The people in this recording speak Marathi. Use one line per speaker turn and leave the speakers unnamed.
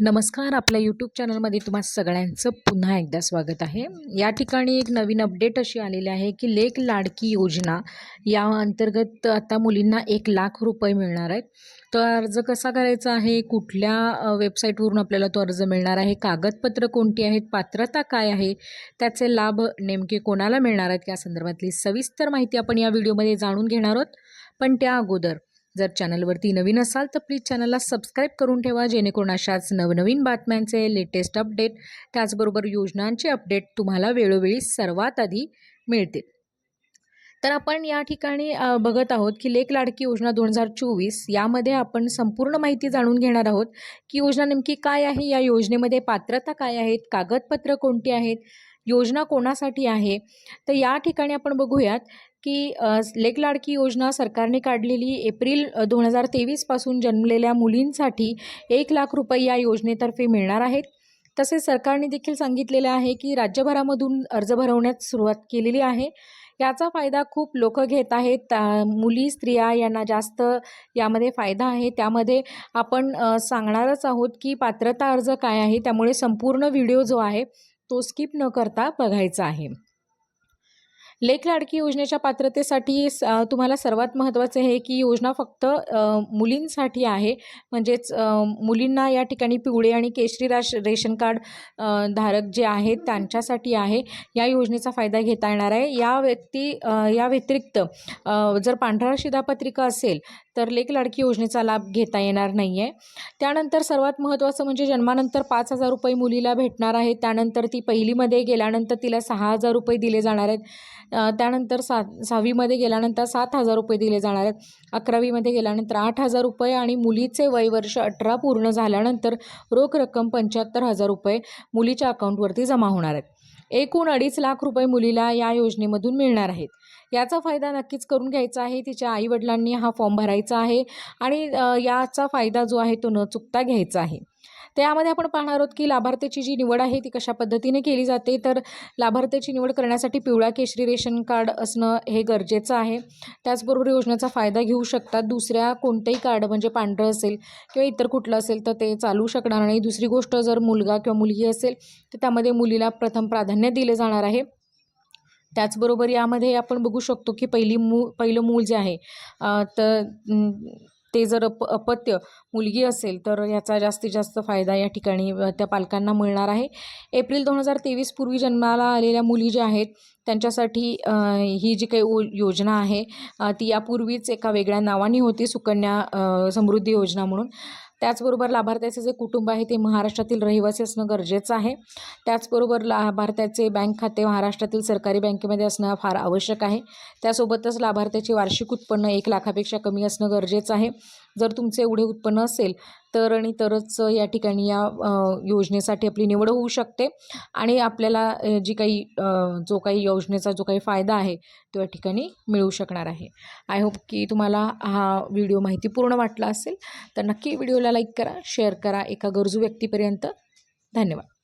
नमस्कार आपल्या यूट्यूब चॅनलमध्ये तुम्हा सगळ्यांचं पुन्हा एकदा स्वागत आहे. या ठिकाणी एक नवीन अपडेट अशी आलेली आहे की लेख लाडकी योजना या अंतर्गत आता मुलींना एक लाख रुपये मिळणार आहेत. तर अर्ज कसा करायचा आहे? कुठल्या वेबसाईटवरून आपल्याला तो अर्ज मिळणार आहे? कागदपत्र कोणती आहेत? पात्रता काय आहे? त्याचे लाभ नेमके कोणाला मिळणार आहेत? या संदर्भातली सविस्तर माहिती आपण या व्हिडिओमध्ये जाणून घेणार आहोत. पण त्या अगोदर जर चॅनलवरती नवीन असाल तर प्लीज चॅनलला सबस्क्राईब करून ठेवा जेणेकरून अशाच नवनवीन बातम्यांचे लेटेस्ट अपडेट त्याचबरोबर योजनांचे अपडेट तुम्हाला वेळोवेळी सर्वात आधी मिळतील. तर आपण या ठिकाणी बघत आहोत की लेख लाडकी योजना दोन हजार चोवीस यामध्ये आपण संपूर्ण माहिती जाणून घेणार आहोत की योजना नेमकी काय आहे या योजनेमध्ये पात्रता काय आहेत कागदपत्र कोणती आहेत योजना कोणासाठी आहे? तर या ठिकाणी आपण बघूयात की लेक लाडकी योजना सरकारने काढलेली एप्रिल दोन हजार तेवीसपासून जन्मलेल्या मुलींसाठी एक लाख रुपये या योजनेतर्फे मिळणार आहेत. तसेच सरकारने देखील सांगितलेलं आहे की राज्यभरामधून अर्ज भरवण्यास सुरुवात केलेली आहे. याचा फायदा खूप लोक घेत आहेत. अ, मुली स्त्रिया यांना जास्त यामध्ये फायदा आहे. त्यामध्ये आपण सांगणारच आहोत की पात्रता अर्ज काय आहे त्यामुळे संपूर्ण व्हिडिओ जो आहे तो स्किप न करता बघायचा आहे. लेख लाडकी योजनेच्या पात्रतेसाठी स- तुम्हाला सर्वात महत्त्वाचं हे की योजना फक्त मुलींसाठी आहे. म्हणजेच मुलींना या ठिकाणी पिवळे आणि केशरी राश रेशन कार्ड धारक जे आहेत त्यांच्यासाठी आहे. या योजनेचा फायदा घेता येणार आहे. या व्यक्ती या व्यतिरिक्त जर पांढरा शिधापत्रिका असेल तर लेख लाडकी योजनेचा लाभ घेता येणार नाही आहे त्यानंतर सर्वात महत्त्वाचं म्हणजे जन्मानंतर पाच हजार रुपये मुलीला भेटणार आहेत. त्यानंतर ती पहिलीमध्ये गेल्यानंतर तिला सहा हजार रुपये दिले जाणार आहेत. त्यानंतर सात सहावीमध्ये गेल्यानंतर सात हजार रुपये दिले जाणार आहेत. अकरावीमध्ये गेल्यानंतर आठ हजार रुपये आणि मुलीचे वय वर्ष अठरा पूर्ण झाल्यानंतर रोख रक्कम पंच्याहत्तर हजार रुपये मुलीच्या अकाउंटवरती जमा होणार आहेत. एकूण अडीच लाख रुपये मुलीला या योजनेमधून मिळणार आहेत. याचा फायदा नक्कीच करून घ्यायचा आहे. तिच्या आईवडिलांनी हा फॉर्म भरायचा आहे आणि याचा फायदा जो आहे तो न चुकता घ्यायचा आहे. त्यामध्ये आपण पाहणार आहोत की लाभार्थ्याची जी निवड आहे ती कशा पद्धतीने केली जाते? तर लाभार्थ्याची निवड करण्यासाठी पिवळा केशरी रेशन कार्ड असणं हे गरजेचं आहे. त्याचबरोबर योजनेचा फायदा घेऊ शकतात. दुसऱ्या कोणतंही कार्ड म्हणजे पांढरं असेल किंवा इतर कुठलं असेल तर ते चालू शकणार नाही. दुसरी गोष्ट जर मुलगा किंवा मुलगी असेल तर त्यामध्ये मुलीला प्रथम प्राधान्य दिले जाणार आहे. त्याचबरोबर यामध्ये आपण बघू शकतो की पहिली मू पहिलं मूल जे आहे तर ते जर अप अपत्य मुलगी असेल तर याचा जास्तीत जास्त फायदा या ठिकाणी त्या पालकांना मिळणार आहे. एप्रिल दोन हजार तेवीस पूर्वी जन्माला आलेल्या मुली ज्या आहेत त्यांच्यासाठी ही जी काही ओ योजना आहे ती यापूर्वीच एका वेगळ्या नावाने होती सुकन्या समृद्धी योजना म्हणून. त्याचबरोबर लाभार्थ्याचे जे कुटुंब आहे ते महाराष्ट्रातील रहिवासी असणं गरजेचं आहे. त्याचबरोबर लाभार्थ्याचे बँक खाते महाराष्ट्रातील सरकारी बँकेमध्ये असणं फार आवश्यक आहे. त्यासोबतच लाभार्थ्याचे वार्षिक उत्पन्न एक लाखापेक्षा कमी असणं गरजेचं आहे. जर तुमचे एवढे उत्पन्न असेल तर आणि तरच या ठिकाणी या योजनेसाठी आपली निवड होऊ शकते. आणि आपल्याला जी काही जो काही योजनेचा जो काही फायदा आहे तो या ठिकाणी मिळू शकणार आहे. आय होप की तुम्हाला हा व्हिडिओ माहितीपूर्ण वाटला असेल तर नक्की व्हिडिओला लाईक करा शेअर करा एका गरजू व्यक्तीपर्यंत. धन्यवाद.